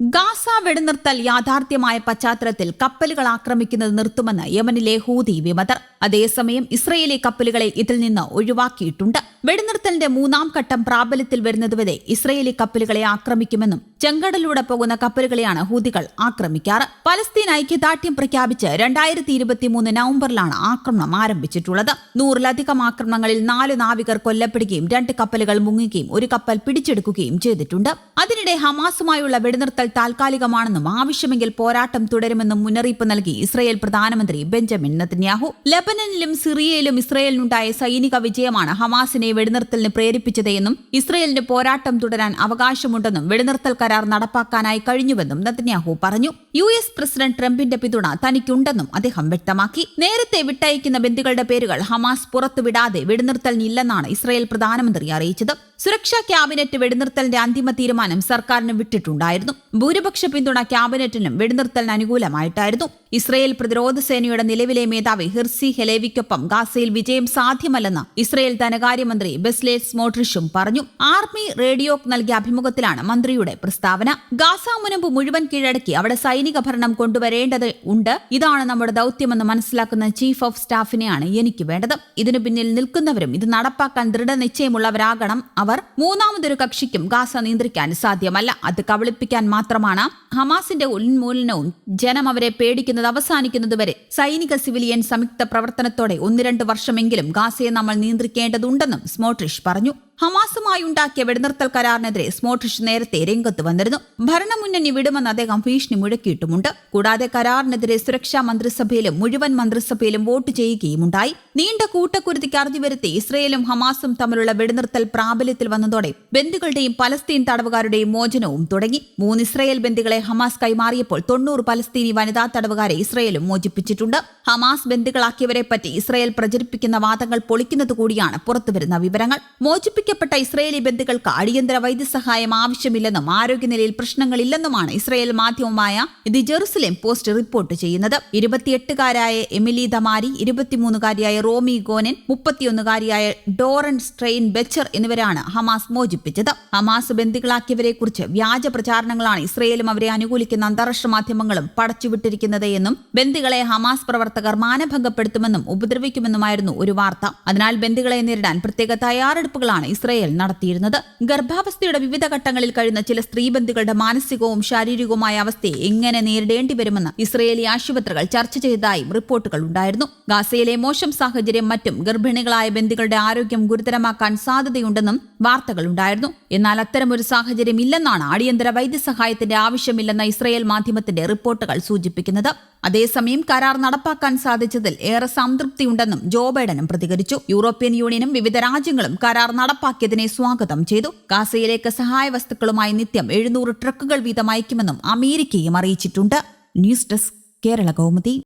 Gaza വെടിനിർത്തൽ യാഥാർത്ഥ്യമായ പശ്ചാത്തലത്തിൽ കപ്പലുകൾ ആക്രമിക്കുന്നത് നിർത്തുമെന്ന് യമനിലെ ഹൂതി വിമതർ. അതേസമയം ഇസ്രയേലി കപ്പലുകളെ ഇതിൽ നിന്ന് ഒഴിവാക്കിയിട്ടുണ്ട്. വെടിനിർത്തലിന്റെ മൂന്നാം ഘട്ടം പ്രാബല്യത്തിൽ വരുന്നതുവരെ ഇസ്രയേലി കപ്പലുകളെ ആക്രമിക്കുമെന്നും ചെങ്കടലിലൂടെ പോകുന്ന കപ്പലുകളെയാണ് ഹൂതികൾ ആക്രമിക്കാറ്. പലസ്തീൻ ഐക്യദാർഢ്യം പ്രഖ്യാപിച്ച് രണ്ടായിരത്തി ഇരുപത്തിമൂന്ന് നവംബറിലാണ് ആക്രമണം ആരംഭിച്ചിട്ടുള്ളത്. നൂറിലധികം ആക്രമണങ്ങളിൽ നാല് നാവികർ കൊല്ലപ്പെടുകയും രണ്ട് കപ്പലുകൾ മുങ്ങുകയും ഒരു കപ്പൽ പിടിച്ചെടുക്കുകയും ചെയ്തിട്ടുണ്ട്. അതിനിടെ ഹമാസുമായുള്ള വെടിനിർത്തൽ താൽക്കാലികമാണെന്നും ആവശ്യമെങ്കിൽ പോരാട്ടം തുടരുമെന്നും മുന്നറിയിപ്പ് നൽകി ഇസ്രയേൽ പ്രധാനമന്ത്രി ബെഞ്ചമിൻ നെതന്യാഹു. ലബനനിലും സിറിയയിലും ഇസ്രയേലിനുണ്ടായ സൈനിക വിജയമാണ് ഹമാസിനെ വെടിനിർത്തലിന് പ്രേരിപ്പിച്ചതെന്നും ഇസ്രയേലിന് പോരാട്ടം തുടരാൻ അവകാശമുണ്ടെന്നും വെടിനിർത്തൽ കരാർ നടപ്പാക്കാനായി കഴിഞ്ഞുവെന്നും നെതന്യാഹു പറഞ്ഞു. യു എസ് പ്രസിഡന്റ് ട്രംപിന്റെ പിന്തുണ തനിക്കുണ്ടെന്നും അദ്ദേഹം വ്യക്തമാക്കി. നേരത്തെ വിട്ടയക്കുന്ന ബന്ദികളുടെ പേരുകൾ ഹമാസ് പുറത്തുവിടാതെ വെടിനിർത്തലിനില്ലെന്നാണ് ഇസ്രയേൽ പ്രധാനമന്ത്രി അറിയിച്ചത്. സുരക്ഷാ ക്യാബിനറ്റ് വെടിനിർത്തലിന്റെ അന്തിമ തീരുമാനം സർക്കാരിന് വിട്ടിട്ടുണ്ടായിരുന്നു. ഭൂരിപക്ഷ പിന്തുണ ക്യാബിനറ്റിനും വെടിനിർത്തലിന് അനുകൂലമായിട്ടായിരുന്നു. ഇസ്രയേൽ പ്രതിരോധ സേനയുടെ നിലവിലെ മേധാവി ഹിർസി ഹെലേവിക്കൊപ്പം ഗാസയിൽ വിജയം സാധ്യമല്ലെന്ന് ഇസ്രയേൽ ധനകാര്യമന്ത്രി ബെസ്ലെ സ്മോട്രിഷും പറഞ്ഞു. ആർമി റേഡിയോക്ക് നൽകിയ അഭിമുഖത്തിലാണ് മന്ത്രിയുടെ പ്രസ്താവന. ഗാസ മുനമ്പ് മുഴുവൻ കീഴടക്കി അവിടെ സൈനിക ഭരണം കൊണ്ടുവരേണ്ടത് ഉണ്ട്. ഇതാണ് നമ്മുടെ ദൌത്യമെന്ന് മനസ്സിലാക്കുന്ന ചീഫ് ഓഫ് സ്റ്റാഫിനെയാണ് എനിക്ക് വേണ്ടത്. ഇതിനു പിന്നിൽ നിൽക്കുന്നവരും ഇത് നടപ്പാക്കാൻ ദൃഢനിശ്ചയമുള്ളവരാകണം അവർ. മൂന്നാമതൊരു കക്ഷിക്കും ഗാസ നിയന്ത്രിക്കാൻ സാധ്യമല്ല. അത് കബളിപ്പിക്കാൻ മാത്രമാണ്. ഹമാസിന്റെ ഉന്മൂലനവും ജനം അവരെ പേടിക്കുന്നത് അവസാനിക്കുന്നതുവരെ സൈനിക സിവിലിയൻ സംയുക്ത പ്രവർത്തനത്തോടെ ഒന്ന് രണ്ട് വർഷമെങ്കിലും ഗാസയെ നമ്മൾ നിയന്ത്രിക്കേണ്ടതുണ്ടെന്നും സ്മോട്രിഷ് പറഞ്ഞു. ഹമാസുമായി ഉണ്ടാക്കിയ വെടിനിർത്തൽ കരാറിനെതിരെ സ്മോട്രിഷ് നേരത്തെ രംഗത്ത് വന്നിരുന്നു. ഭരണമുന്നണി വിടുമെന്ന് അദ്ദേഹം ഭീഷണി മുഴക്കിയിട്ടുമുണ്ട്. കൂടാതെ കരാറിനെതിരെ സുരക്ഷാ മന്ത്രിസഭയിലും മുഴുവൻ മന്ത്രിസഭയിലും വോട്ട് ചെയ്യുകയുമുണ്ടായി. നീണ്ട കൂട്ടക്കുരുതിക്ക് അറുതി വരുത്തി ഇസ്രയേലും ഹമാസും തമ്മിലുള്ള വെടിനിർത്തൽ പ്രാബല്യത്തിൽ വന്നതോടെ ബന്ദികളുടെയും പലസ്തീൻ തടവുകാരുടെയും മോചനവും തുടങ്ങി. മൂന്ന് ഇസ്രയേൽ ബന്ദികളെ ഹമാസ് കൈമാറിയപ്പോൾ തൊണ്ണൂറ് പലസ്തീനി വനിതാ തടവുകാരെ ഇസ്രയേലും മോചിപ്പിച്ചിട്ടുണ്ട്. ഹമാസ് ബന്ദികളാക്കിയവരെ പറ്റി ഇസ്രയേൽ പ്രചരിപ്പിക്കുന്ന വാദങ്ങൾ പൊളിക്കുന്നത് കൂടിയാണ് പുറത്തുവരുന്ന വിവരങ്ങൾ. മോചിപ്പിക്കപ്പെട്ട ഇസ്രയേലി ബന്ദികൾക്ക് അടിയന്തര വൈദ്യസഹായം ആവശ്യമില്ലെന്നും ആരോഗ്യനിലയിൽ പ്രശ്നങ്ങളില്ലെന്നുമാണ് ഇസ്രയേൽ മാധ്യമമായ ദി ജെറുസലേം പോസ്റ്റ് റിപ്പോർട്ട് ചെയ്യുന്നത്. ഇരുപത്തിയെട്ടുകാരായ എമിലി ദമാരി ഇരുപത്തിമൂന്നുകാരിയായ റോമി ഗോനൻ മുപ്പത്തിയൊന്നുകാരിയായ ഡോറൻ സ്ട്രെയിൻ ബെച്ചർ എന്നിവരാണ് ഹമാസ് മോചിപ്പിച്ചത്. ഹമാസ് ബന്ദികളാക്കിയവരെ കുറിച്ച് വ്യാജ പ്രചാരണങ്ങളാണ് ഇസ്രയേലും അവരെ അനുകൂലിക്കുന്ന അന്താരാഷ്ട്ര മാധ്യമങ്ങളും പടച്ചുവിട്ടിരിക്കുന്നത് എന്നും ബന്ദികളെ ഹമാസ് പ്രവർത്തകർ മാനഭംഗപ്പെടുത്തുമെന്നും ഉപദ്രവിക്കുമെന്നുമായിരുന്നു ഒരു വാർത്ത. അതിനാൽ ബന്ദികളെ നേരിടാൻ പ്രത്യേക തയ്യാറെടുപ്പുകളാണ് ഇസ്രയേൽ നടത്തിയിരുന്നത്. ഗർഭാവസ്ഥയുടെ വിവിധ ഘട്ടങ്ങളിൽ കഴിയുന്ന ചില സ്ത്രീ സ്ത്രീബന്ധികളുടെ മാനസികവും ശാരീരികവുമായ അവസ്ഥയെ എങ്ങനെ നേരിടേണ്ടി വരുമെന്ന് ഇസ്രയേലി ആശുപത്രികൾ ചർച്ച ചെയ്തതായും റിപ്പോർട്ടുകൾ ഉണ്ടായിരുന്നു. ഗാസയിലെ മോശം സാഹചര്യം മറ്റും ഗർഭിണികളായ ബന്ധുക്കളുടെ ആരോഗ്യം ഗുരുതരമാക്കാൻ സാധ്യതയുണ്ടെന്നും വാർത്തകളുണ്ടായിരുന്നു. എന്നാൽ അത്തരമൊരു സാഹചര്യം ഇല്ലെന്നാണ് അടിയന്തര വൈദ്യസഹായത്തിന്റെ ആവശ്യമില്ലെന്ന ഇസ്രയേൽ മാധ്യമത്തിന്റെ റിപ്പോർട്ടുകൾ സൂചിപ്പിക്കുന്നത്. അതേസമയം കരാർ നടപ്പാക്കാൻ സാധിച്ചതിൽ ഏറെ സംതൃപ്തിയുണ്ടെന്നും ജോ ബൈഡനും പ്രതികരിച്ചു. യൂറോപ്യൻ യൂണിയനും വിവിധ രാജ്യങ്ങളും കരാർ നടപ്പാക്കിയതിനെ സ്വാഗതം ചെയ്തു. ഗാസയിലേക്ക് സഹായ വസ്തുക്കളുമായി നിത്യം എഴുന്നൂറ് ട്രക്കുകൾ വീതം അയക്കുമെന്നും അമേരിക്കയും അറിയിച്ചിട്ടുണ്ട്. News desk Kerala Kaumudi.